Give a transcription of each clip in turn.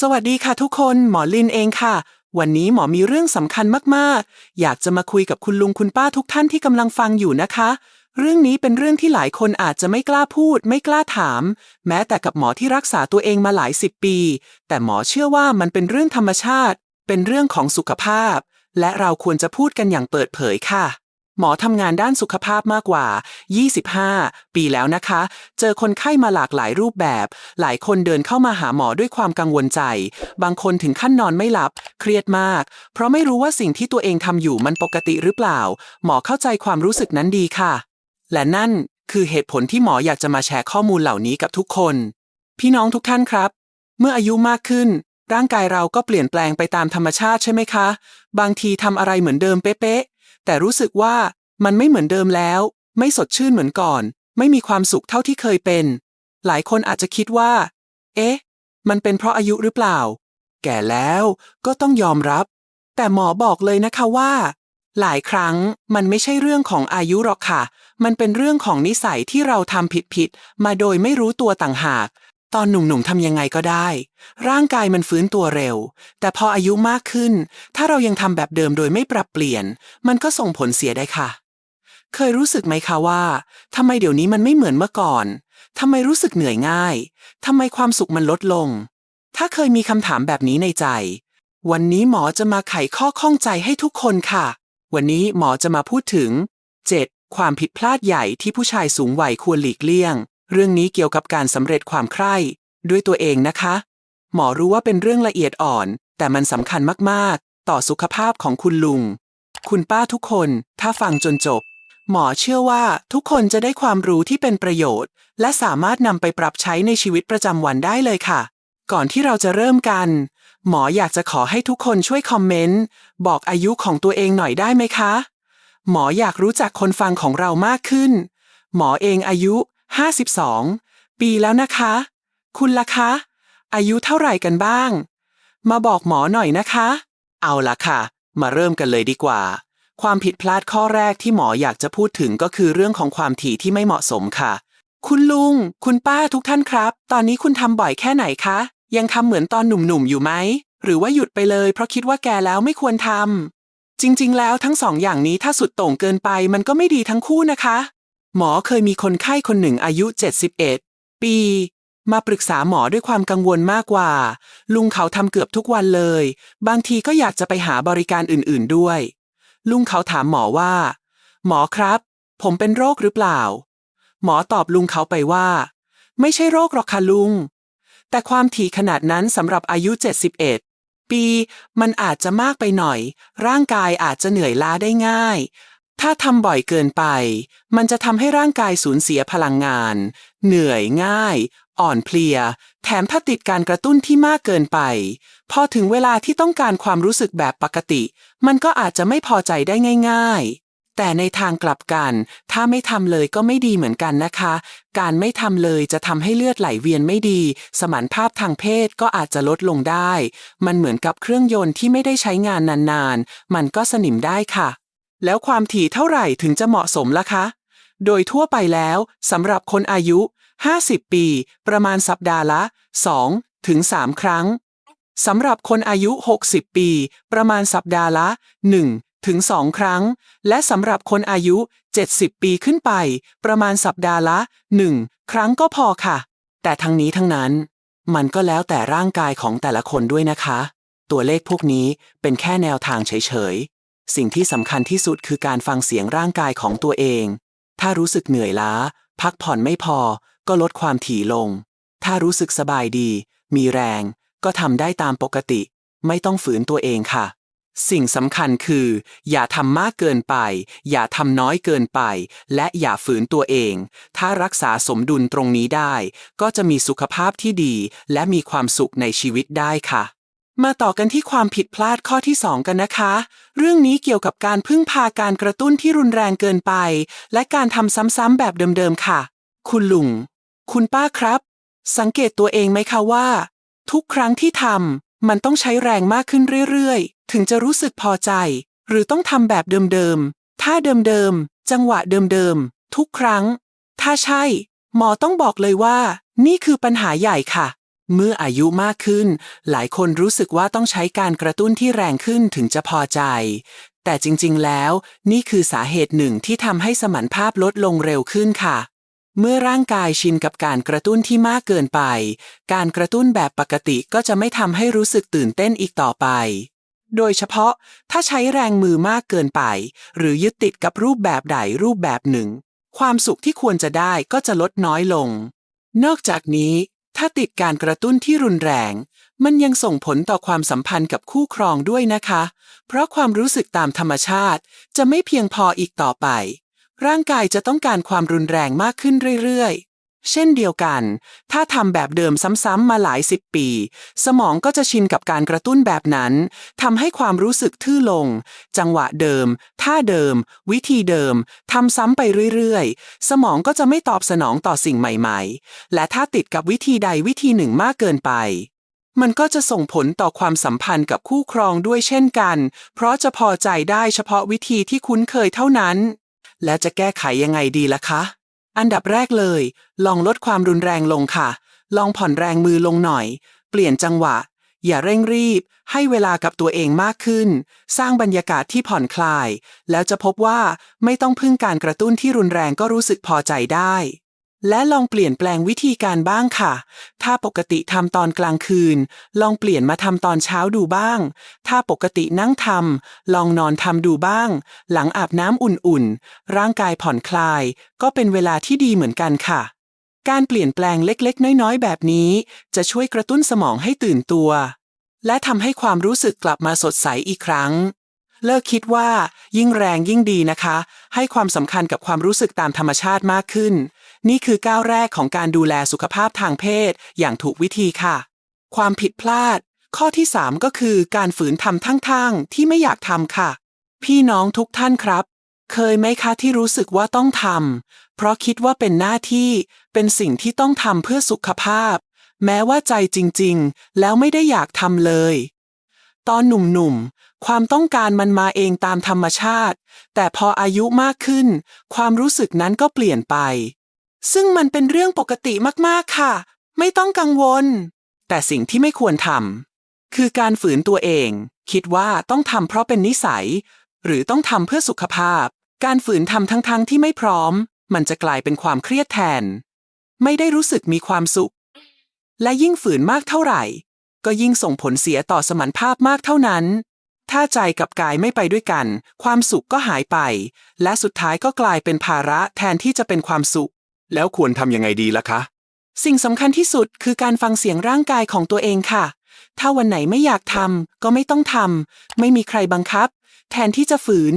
สวัสดีค่ะทุกคนหมอลินเองค่ะ วันนี้หมอมีเรื่องสำคัญมากๆ อยากจะมาคุยกับคุณลุงคุณป้าทุกท่านที่กำลังฟังอยู่นะคะ เรื่องนี้เป็นเรื่องที่หลายคนอาจจะไม่กล้าพูด ไม่กล้าถาม แม้แต่กับหมอที่รักษาตัวเองมาหลายสิบปี แต่หมอเชื่อว่ามันเป็นเรื่องธรรมชาติ เป็นเรื่องของสุขภาพ และเราควรจะพูดกันอย่างเปิดเผยค่ะ หมอทำงานด้านสุขภาพมากกว่า 25 ปีแล้วนะคะ เจอคนไข้มาหลากหลายรูปแบบ หลายคนเดินเข้ามาหาหมอด้วยความกังวลใจ บางคนถึงขั้นนอนไม่หลับ เครียดมาก เพราะไม่รู้ว่าสิ่งที่ตัวเองทำอยู่มันปกติหรือเปล่า หมอเข้าใจความรู้สึกนั้นดีค่ะ และนั่นคือเหตุผลที่หมออยากจะมาแชร์ข้อมูลเหล่านี้กับทุกคน พี่น้องทุกท่านครับ เมื่ออายุมากขึ้น ร่างกายเราก็เปลี่ยนแปลงไปตามธรรมชาติใช่ไหมคะ บางทีทำอะไรเหมือนเดิมเป๊ะ แต่รู้สึกว่ามันไม่เหมือนเดิมแล้ว ไม่สดชื่นเหมือนก่อน ไม่มีความสุขเท่าที่เคยเป็น หลายคนอาจจะคิดว่า เอ๊ะ มันเป็นเพราะอายุหรือเปล่า แก่แล้วก็ต้องยอมรับ แต่หมอบอกเลยนะคะว่า หลายครั้งมันไม่ใช่เรื่องของอายุหรอกค่ะ มันเป็นเรื่องของนิสัยที่เราทำผิดๆมาโดยไม่รู้ตัวต่างหาก ตอนหนุ่มๆทำยังไงก็ได้ ร่างกายมันฟื้นตัวเร็ว แต่พออายุมากขึ้น ถ้าเรายังทำแบบเดิมโดยไม่ปรับเปลี่ยน มันก็ส่งผลเสียได้ค่ะ เคยรู้สึกไหมคะว่าทำไมเดี๋ยวนี้มันไม่เหมือนเมื่อก่อนทำไมรู้สึกเหนื่อยง่ายทำไมความสุขมันลดลง ถ้าเคยมีคำถามแบบนี้ในใจ วันนี้หมอจะมาไขข้อข้องใจให้ทุกคนค่ะ วันนี้หมอจะมาพูดถึง 7. ความผิดพลาดใหญ่ที่ผู้ชายสูงวัยควรหลีกเลี่ยง เรื่องนี้เกี่ยวกับการสำเร็จความใคร่ด้วยตัวเองนะคะ หมอรู้ว่าเป็นเรื่องละเอียดอ่อน แต่มันสำคัญมากๆ ต่อสุขภาพของคุณลุง คุณป้าทุกคน ถ้าฟังจนจบ หมอเชื่อว่าทุกคนจะได้ความรู้ที่เป็นประโยชน์ และสามารถนำไปปรับใช้ในชีวิตประจำวันได้เลยค่ะ ก่อนที่เราจะเริ่มกัน หมออยากจะขอให้ทุกคนช่วยคอมเมนต์บอกอายุของตัวเองหน่อยได้ไหมคะ หมออยากรู้จักคนฟังของเรามากขึ้น หมอเองอายุ 52 ปีแล้วนะคะ คุณล่ะคะ อายุเท่าไหร่กันบ้าง มาบอกหมอหน่อยนะคะ เอาล่ะค่ะ มาเริ่มกันเลยดีกว่า ความผิดพลาดข้อแรกที่หมออยากจะพูดถึงก็คือเรื่องของความถี่ที่ไม่เหมาะสมค่ะ คุณลุง คุณป้าทุกท่านครับ ตอนนี้คุณทำบ่อยแค่ไหนคะ ยังทำเหมือนตอนหนุ่มๆอยู่ไหม หรือว่าหยุดไปเลย เพราะคิดว่าแกแล้วไม่ควรทำจริงๆ แล้วทั้งสองอย่างนี้ถ้าสุดโต่งเกินไปมันก็ไม่ดีทั้งคู่นะคะ หมอเคยมีคนไข้คนหนึ่งอายุ 71 ปี มาปรึกษาหมอด้วยความกังวลมากกว่า ลุงเขาทำเกือบทุกวันเลย บางทีก็อยากจะไปหาบริการอื่นๆด้วย ลุงเขาถามหมอว่า หมอครับ ผมเป็นโรคหรือเปล่า หมอตอบลุงเขาไปว่า ไม่ใช่โรคหรอกค่ะลุง แต่ความถี่ขนาดนั้นสำหรับอายุ 71ปีมันอาจจะมากไปหน่อย ร่างกายอาจจะเหนื่อยล้าได้ง่าย ถ้าทำบ่อยเกินไป มันจะทำให้ร่างกายสูญเสียพลังงาน เหนื่อยง่าย อ่อนเพลีย แถมถ้าติดการกระตุ้นที่มากเกินไป พอถึงเวลาที่ต้องการความรู้สึกแบบปกติ มันก็อาจจะไม่พอใจได้ง่าย ๆ แต่ในทางกลับกัน ถ้าไม่ทำเลยก็ไม่ดีเหมือนกันนะคะ การไม่ทำเลยจะทำให้เลือดไหลเวียนไม่ดี สมรรถภาพทางเพศก็อาจจะลดลงได้ มันเหมือนกับเครื่องยนต์ที่ไม่ได้ใช้งานนานๆ มันก็สนิมได้ค่ะ แล้วความถี่เท่าไหร่ถึงจะเหมาะสมล่ะคะ โดยทั่วไปแล้วสำหรับคนอายุ 50 ปี ประมาณสัปดาห์ละ 2 ถึง 3 ครั้งสำหรับคนอายุ 60 ปี ประมาณสัปดาห์ละ 1 ถึง 2 ครั้ง และสำหรับคนอายุ 70 ปีขึ้นไป ประมาณสัปดาห์ละ 1 ครั้งก็พอค่ะ แต่ทั้งนี้ทั้งนั้น มันก็แล้วแต่ร่างกายของแต่ละคนด้วยนะคะ ตัวเลขพวกนี้เป็นแค่แนวทางเฉยๆ สิ่งที่สำคัญที่สุดคือการฟังเสียงร่างกายของตัวเอง ถ้ารู้สึกเหนื่อยล้า พักผ่อนไม่พอ ก็ลดความถี่ลง ถ้ารู้สึกสบายดี มีแรง ก็ทำได้ตามปกติ ไม่ต้องฝืนตัวเองค่ะ สิ่งสำคัญคือ อย่าทำมากเกินไป อย่าทำน้อยเกินไป และอย่าฝืนตัวเอง ถ้ารักษาสมดุลตรงนี้ได้ ก็จะมีสุขภาพที่ดี และมีความสุขในชีวิตได้ค่ะ มาต่อกันที่ความผิดพลาดข้อที่ 2 กันนะคะ เรื่องนี้เกี่ยวกับการพึ่งพาการกระตุ้นที่รุนแรงเกินไป และการทำซ้ำๆแบบเดิมๆค่ะ คุณลุง คุณป้าครับ สังเกตตัวเองไหมคะว่า ทุกครั้งที่ทำมันต้องใช้แรงมากขึ้นเรื่อยๆ ถึงจะรู้สึกพอใจ หรือต้องทำแบบเดิมๆท่าเดิมๆจังหวะเดิมๆทุกครั้ง ถ้าใช่ หมอต้องบอกเลยว่า นี่คือปัญหาใหญ่ค่ะ เมื่ออายุมากขึ้น หลายคนรู้สึกว่าต้องใช้การกระตุ้นที่แรงขึ้นถึงจะพอใจ แต่จริงๆ แล้ว นี่คือสาเหตุหนึ่งที่ทำให้สมรรถภาพลดลงเร็วขึ้นค่ะ เมื่อร่างกายชินกับการกระตุ้นที่มากเกินไป การกระตุ้นแบบปกติก็จะไม่ทำให้รู้สึกตื่นเต้นอีกต่อไป โดยเฉพาะถ้าใช้แรงมือมากเกินไป หรือยึดติดกับรูปแบบใดรูปแบบหนึ่ง ความสุขที่ควรจะได้ก็จะลดน้อยลงนอกจากนี้ ถ้าติดการกระตุ้นที่รุนแรง มันยังส่งผลต่อความสัมพันธ์กับคู่ครองด้วยนะคะ เพราะความรู้สึกตามธรรมชาติจะไม่เพียงพออีกต่อไป ร่างกายจะต้องการความรุนแรงมากขึ้นเรื่อยๆ เช่นเดียวกัน ถ้าทำแบบเดิมซ้ำๆมาหลายสิบปี สมองก็จะชินกับการกระตุ้นแบบนั้น ทำให้ความรู้สึกทื่อลง จังหวะเดิม ท่าเดิม วิธีเดิม ทำซ้ำไปเรื่อยๆ สมองก็จะไม่ตอบสนองต่อสิ่งใหม่ๆ และถ้าติดกับวิธีใดวิธีหนึ่งมากเกินไป มันก็จะส่งผลต่อความสัมพันธ์กับคู่ครองด้วยเช่นกัน เพราะจะพอใจได้เฉพาะวิธีที่คุ้นเคยเท่านั้น และจะแก้ไขยังไงดีล่ะคะ อันดับแรกเลย ลองลดความรุนแรงลงค่ะ ลองผ่อนแรงมือลงหน่อย เปลี่ยนจังหวะ อย่าเร่งรีบ ให้เวลากับตัวเองมากขึ้น สร้างบรรยากาศที่ผ่อนคลาย แล้วจะพบว่าไม่ต้องพึ่งการกระตุ้นที่รุนแรงก็รู้สึกพอใจได้ และลองเปลี่ยนแปลงวิธีการบ้างค่ะ ถ้าปกติทำตอนกลางคืน ลองเปลี่ยนมาทำตอนเช้าดูบ้าง ถ้าปกตินั่งทำลองนอนทำดูบ้าง หลังอาบน้ำอุ่นๆ ร่างกายผ่อนคลาย ก็เป็นเวลาที่ดีเหมือนกันค่ะ การเปลี่ยนแปลงเล็กๆ น้อยๆ แบบนี้ จะช่วยกระตุ้นสมองให้ตื่นตัว และทำให้ความรู้สึกกลับมาสดใสอีกครั้งเลิกคิดว่ายิ่งแรงยิ่งดีนะคะ ให้ความสำคัญกับความรู้สึกตามธรรมชาติมากขึ้น นี่คือก้าวแรกของการดูแลสุขภาพทางเพศอย่างถูกวิธีค่ะ ความผิดพลาด ข้อที่ 3 ก็คือการฝืนทำทั้งๆที่ไม่อยากทำค่ะ พี่น้องทุกท่านครับ เคยไหมคะที่รู้สึกว่าต้องทำเพราะคิดว่าเป็นหน้าที่ เป็นสิ่งที่ต้องทำเพื่อสุขภาพ แม้ว่าใจจริงๆ แล้วไม่ได้อยากทำเลย ตอนหนุ่มๆ ความต้องการมันมาเองตามธรรมชาติ แต่พออายุมากขึ้น ความรู้สึกนั้นก็เปลี่ยนไป ซึ่งมันเป็นเรื่องปกติมากๆค่ะ ไม่ต้องกังวล แต่สิ่งที่ไม่ควรทำคือการฝืนตัวเอง คิดว่าต้องทำเพราะเป็นนิสัย หรือต้องทำเพื่อสุขภาพ การฝืนทำทั้งๆที่ไม่พร้อม มันจะกลายเป็นความเครียดแทน ไม่ได้รู้สึกมีความสุข และยิ่งฝืนมากเท่าไหร่ ก็ยิ่งส่งผลเสียต่อสมรรถภาพมากเท่านั้นถ้าใจกับกายไม่ไปด้วยกัน ความสุขก็หายไป และสุดท้ายก็กลายเป็นภาระแทนที่จะเป็นความสุข แล้วควรทำยังไงดีล่ะคะ สิ่งสำคัญที่สุดคือการฟังเสียงร่างกายของตัวเองค่ะ ถ้าวันไหนไม่อยากทำก็ไม่ต้องทำไม่มีใครบังคับ แทนที่จะฝืน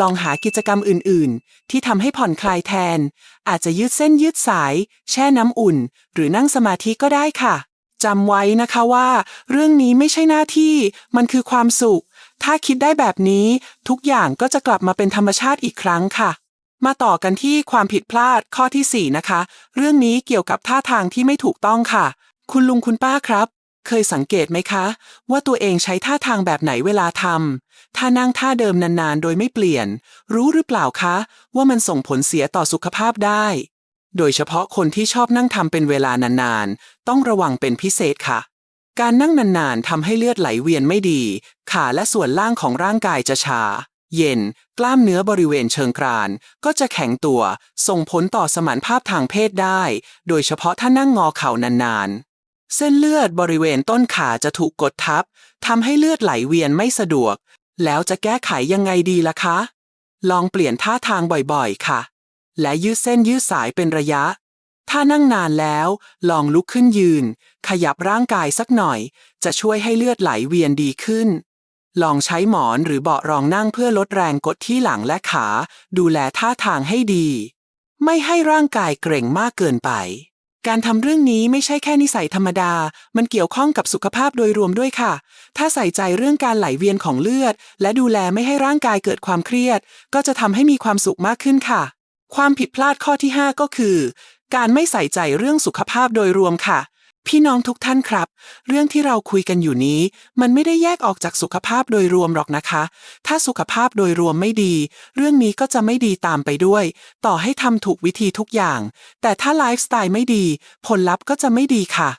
ลองหากิจกรรมอื่น ๆ ที่ทำให้ผ่อนคลายแทน อาจจะยืดเส้นยืดสาย แช่น้ำอุ่น หรือนั่งสมาธิก็ได้ค่ะจำไว้นะคะว่า เรื่องนี้ไม่ใช่หน้าที่ มันคือความสุข ถ้าคิดได้แบบนี้ ทุกอย่างก็จะกลับมาเป็นธรรมชาติอีกครั้งค่ะ มาต่อกันที่ความผิดพลาดข้อที่ 4 นะคะ เรื่องนี้เกี่ยวกับท่าทางที่ไม่ถูกต้องค่ะ คุณลุงคุณป้าครับ เคยสังเกตไหมคะ ว่าตัวเองใช้ท่าทางแบบไหนเวลาทำถ้านั่งท่าเดิมนานๆ โดยไม่เปลี่ยน รู้หรือเปล่าคะ ว่ามันส่งผลเสียต่อสุขภาพได้ โดยเฉพาะคนที่ชอบนั่งทำเป็นเวลานานๆ ต้องระวังเป็นพิเศษค่ะ การนั่งนานๆทำให้เลือดไหลเวียนไม่ดี ขาและส่วนล่างของร่างกายจะชา เย็น กล้ามเนื้อบริเวณเชิงกราน ก็จะแข็งตัว ส่งผลต่อสมรรถภาพทางเพศได้ โดยเฉพาะถ้านั่งงอเข่านานๆ เส้นเลือดบริเวณต้นขาจะถูกกดทับทำให้เลือดไหลเวียนไม่สะดวก แล้วจะแก้ไขยังไงดีล่ะคะ ลองเปลี่ยนท่าทางบ่อยๆ ค่ะ และยืดเส้นยืดสายเป็นระยะถ้านั่งนานแล้ว ลองลุกขึ้นยืน ขยับร่างกายสักหน่อย จะช่วยให้เลือดไหลเวียนดีขึ้น ลองใช้หมอนหรือเบาะรองนั่งเพื่อลดแรงกดที่หลังและขา ดูแลท่าทางให้ดี ไม่ให้ร่างกายเกร็งมากเกินไป การทำเรื่องนี้ไม่ใช่แค่นิสัยธรรมดา มันเกี่ยวข้องกับสุขภาพโดยรวมด้วยค่ะ ถ้าใส่ใจเรื่องการไหลเวียนของเลือด และดูแลไม่ให้ร่างกายเกิดความเครียด ก็จะทำให้มีความสุขมากขึ้นค่ะ ความผิดพลาดข้อที่ 5 ก็คือ การไม่ใส่ใจเรื่องสุขภาพโดยรวมค่ะ พี่น้องทุกท่านครับ เรื่องที่เราคุยกันอยู่นี้ มันไม่ได้แยกออกจากสุขภาพโดยรวมหรอกนะคะ ถ้าสุขภาพโดยรวมไม่ดี เรื่องนี้ก็จะไม่ดีตามไปด้วย ต่อให้ทำถูกวิธีทุกอย่าง แต่ถ้าไลฟ์สไตล์ไม่ดี ผลลัพธ์ก็จะไม่ดีค่ะ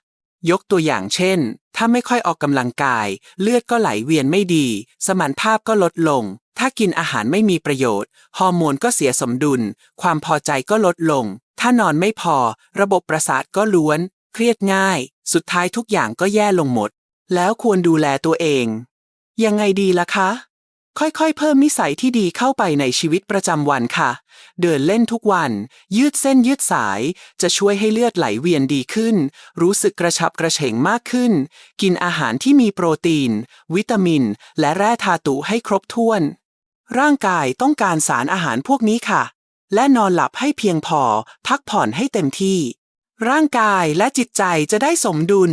ยกตัวอย่างเช่น ถ้าไม่ค่อยออกกำลังกาย เลือดก็ไหลเวียนไม่ดี สมรรถภาพก็ลดลง ถ้ากินอาหารไม่มีประโยชน์ ฮอร์โมนก็เสียสมดุล ความพอใจก็ลดลง ถ้านอนไม่พอ ระบบประสาทก็ล้วน เครียดง่าย สุดท้ายทุกอย่างก็แย่ลงหมด แล้วควรดูแลตัวเอง ยังไงดีล่ะคะ ค่อยๆ เพิ่มนิสัยที่ดีเข้าไปในชีวิตประจำวันค่ะ เดินเล่นทุกวัน ยืดเส้นยืดสาย จะช่วยให้เลือดไหลเวียนดีขึ้น รู้สึกกระชับกระเฉงมากขึ้น กินอาหารที่มีโปรตีน วิตามิน และแร่ธาตุให้ครบถ้วน ร่างกายต้องการสารอาหารพวกนี้ค่ะ และนอนหลับให้เพียงพอ พักผ่อนให้เต็มที่ ร่างกายและจิตใจจะได้สมดุล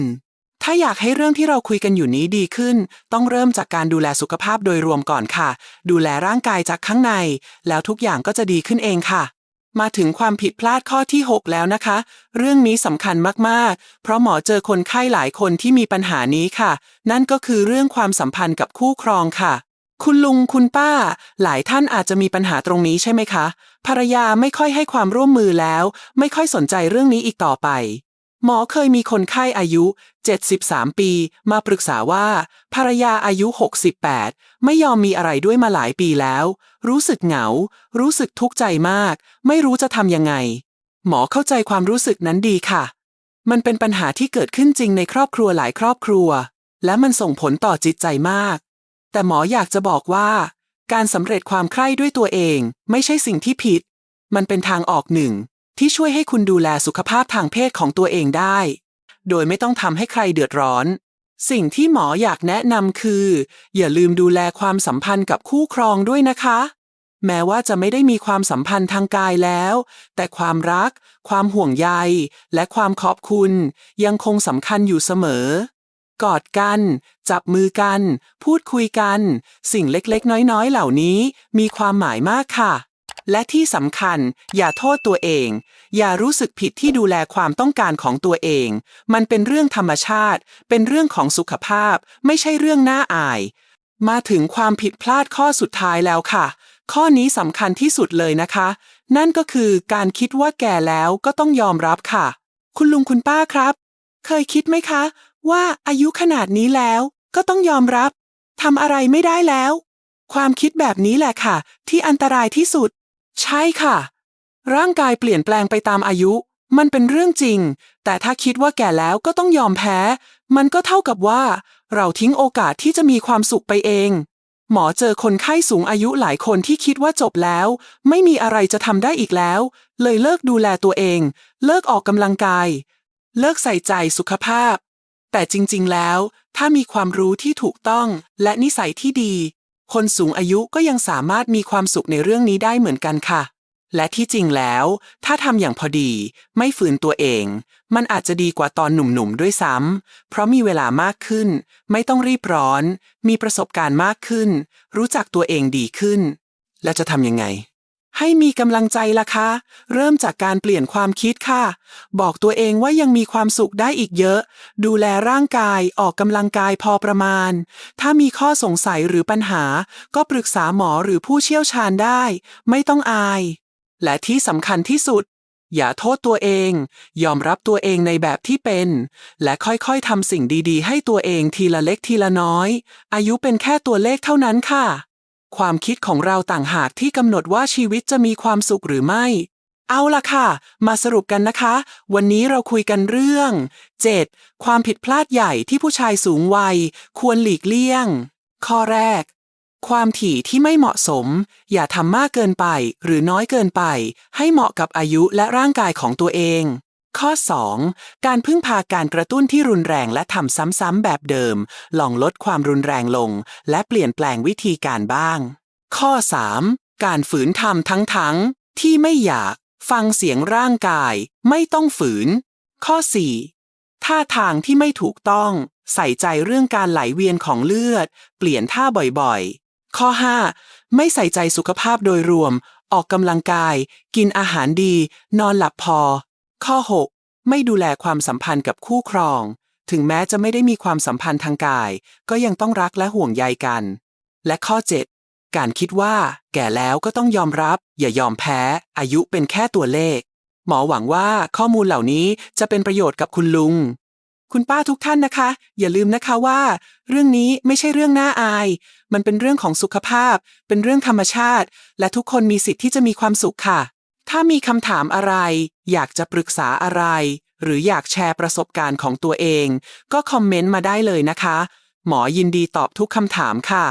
ถ้าอยากให้เรื่องที่เราคุยกันอยู่นี้ดีขึ้น ต้องเริ่มจากการดูแลสุขภาพโดยรวมก่อนค่ะ ดูแลร่างกายจากข้างใน แล้วทุกอย่างก็จะดีขึ้นเองค่ะ มาถึงความผิดพลาดข้อที่ 6 แล้วนะคะ เรื่องนี้สำคัญมากๆ เพราะหมอเจอคนไข้หลายคนที่มีปัญหานี้ค่ะ นั่นก็คือเรื่องความสัมพันธ์กับคู่ครองค่ะ คุณลุงคุณป้า หลายท่านอาจจะมีปัญหาตรงนี้ใช่ไหมคะ ภรรยาไม่ค่อยให้ความร่วมมือแล้ว ไม่ค่อยสนใจเรื่องนี้อีกต่อไป หมอเคยมีคนไข้อายุ 73 ปี มาปรึกษาว่า ภรรยาอายุ 68 ไม่ยอมมีอะไรด้วยมาหลายปีแล้ว รู้สึกเหงา รู้สึกทุกข์ใจมาก ไม่รู้จะทำยังไง หมอเข้าใจความรู้สึกนั้นดีค่ะ มันเป็นปัญหาที่เกิดขึ้นจริงในครอบครัวหลายครอบครัว และมันส่งผลต่อจิตใจมาก แต่หมออยากจะบอกว่า การสำเร็จความใคร่ด้วยตัวเองไม่ใช่สิ่งที่ผิด มันเป็นทางออกหนึ่ง ที่ช่วยให้คุณดูแลสุขภาพทางเพศของตัวเองได้ โดยไม่ต้องทำให้ใครเดือดร้อน สิ่งที่หมออยากแนะนำคือ อย่าลืมดูแลความสัมพันธ์กับคู่ครองด้วยนะคะ แม้ว่าจะไม่ได้มีความสัมพันธ์ทางกายแล้ว แต่ความรัก ความห่วงใย และความขอบคุณ ยังคงสำคัญอยู่เสมอ กอดกัน จับมือกัน พูดคุยกัน สิ่งเล็กๆ น้อยๆ เหล่านี้ มีความหมายมากค่ะ และที่สำคัญ อย่าโทษตัวเอง อย่ารู้สึกผิดที่ดูแลความต้องการของตัวเอง มันเป็นเรื่องธรรมชาติ เป็นเรื่องของสุขภาพ ไม่ใช่เรื่องน่าอาย มาถึงความผิดพลาดข้อสุดท้ายแล้วค่ะ ข้อนี้สำคัญที่สุดเลยนะคะ นั่นก็คือการคิดว่าแก่แล้วก็ต้องยอมรับค่ะ คุณลุงคุณป้าครับ เคยคิดไหมคะ ว่าอายุขนาดนี้แล้วก็ต้องยอมรับทำอะไรไม่ได้แล้ว ความคิดแบบนี้แหละค่ะ ที่อันตรายที่สุด ใช่ค่ะ ร่างกายเปลี่ยนแปลงไปตามอายุ มันเป็นเรื่องจริง แต่ถ้าคิดว่าแก่แล้วก็ต้องยอมแพ้ มันก็เท่ากับว่า เราทิ้งโอกาสที่จะมีความสุขไปเอง หมอเจอคนไข้สูงอายุหลายคนที่คิดว่าจบแล้ว ไม่มีอะไรจะทำได้อีกแล้ว เลยเลิกดูแลตัวเอง เลิกออกกำลังกาย เลิกใส่ใจสุขภาพ แต่จริงๆ แล้ว ถ้ามีความรู้ที่ถูกต้องและนิสัยที่ดี คนสูงอายุก็ยังสามารถมีความสุขในเรื่องนี้ได้เหมือนกันค่ะ และที่จริงแล้ว ถ้าทำอย่างพอดี ไม่ฝืนตัวเอง มันอาจจะดีกว่าตอนหนุ่มๆ ด้วยซ้ำเพราะมีเวลามากขึ้น ไม่ต้องรีบร้อน มีประสบการณ์มากขึ้น รู้จักตัวเองดีขึ้น และจะทำยังไง ให้มีกำลังใจล่ะคะ เริ่มจากการเปลี่ยนความคิดค่ะ บอกตัวเองว่ายังมีความสุขได้อีกเยอะ ดูแลร่างกายออกกำลังกายพอประมาณ ถ้ามีข้อสงสัยหรือปัญหา ก็ปรึกษาหมอหรือผู้เชี่ยวชาญได้ ไม่ต้องอาย และที่สำคัญที่สุด อย่าโทษตัวเอง ยอมรับตัวเองในแบบที่เป็น และค่อยๆทำสิ่งดีๆ ให้ตัวเองทีละเล็กทีละน้อย อายุเป็นแค่ตัวเลขเท่านั้นค่ะ ความคิดของเราต่างหากที่กำหนดว่าชีวิตจะมีความสุขหรือไม่ เอาล่ะค่ะ มาสรุปกันนะคะ วันนี้เราคุยกันเรื่อง 7. ความผิดพลาดใหญ่ที่ผู้ชายสูงวัย ควรหลีกเลี่ยง ข้อแรก ความถี่ที่ไม่เหมาะสม อย่าทำมากเกินไปหรือน้อยเกินไป ให้เหมาะกับอายุและร่างกายของตัวเอง ข้อ 2. การพึ่งพาการกระตุ้นที่รุนแรงและทำซ้ำๆแบบเดิม ลองลดความรุนแรงลง และเปลี่ยนแปลงวิธีการบ้าง ข้อ 3. การฝืนทำทั้งๆ ที่ไม่อยาก ฟังเสียงร่างกาย ไม่ต้องฝืน ข้อ 4. ท่าทางที่ไม่ถูกต้อง ใส่ใจเรื่องการไหลเวียนของเลือด เปลี่ยนท่าบ่อยๆ ข้อ 5. ไม่ใส่ใจสุขภาพโดยรวม ออกกำลังกาย กินอาหารดี นอนหลับพอ ข้อ 6. ไม่ดูแลความสัมพันธ์กับคู่ครอง ถึงแม้จะไม่ได้มีความสัมพันธ์ทางกาย ก็ยังต้องรักและห่วงใยกัน และข้อ 7. การคิดว่า แก่แล้วก็ต้องยอมรับ อย่ายอมแพ้ อายุเป็นแค่ตัวเลข หมอหวังว่าข้อมูลเหล่านี้จะเป็นประโยชน์กับคุณลุง คุณป้าทุกท่านนะคะ อย่าลืมนะคะว่า เรื่องนี้ไม่ใช่เรื่องน่าอาย มันเป็นเรื่องของสุขภาพ เป็นเรื่องธรรมชาติ และทุกคนมีสิทธิ์ที่จะมีความสุขค่ะ ถ้ามีคำถามอะไร อยากจะปรึกษาอะไร หรืออยากแชร์ประสบการณ์ของตัวเอง ก็คอมเมนต์มาได้เลยนะคะ หมอยินดีตอบทุกคำถามค่ะ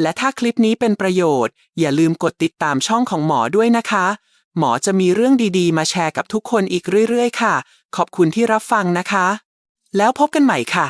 และถ้าคลิปนี้เป็นประโยชน์ อย่าลืมกดติดตามช่องของหมอด้วยนะคะ หมอจะมีเรื่องดีๆ มาแชร์กับทุกคนอีกเรื่อยๆ ค่ะ ขอบคุณที่รับฟังนะคะ แล้วพบกันใหม่ค่ะ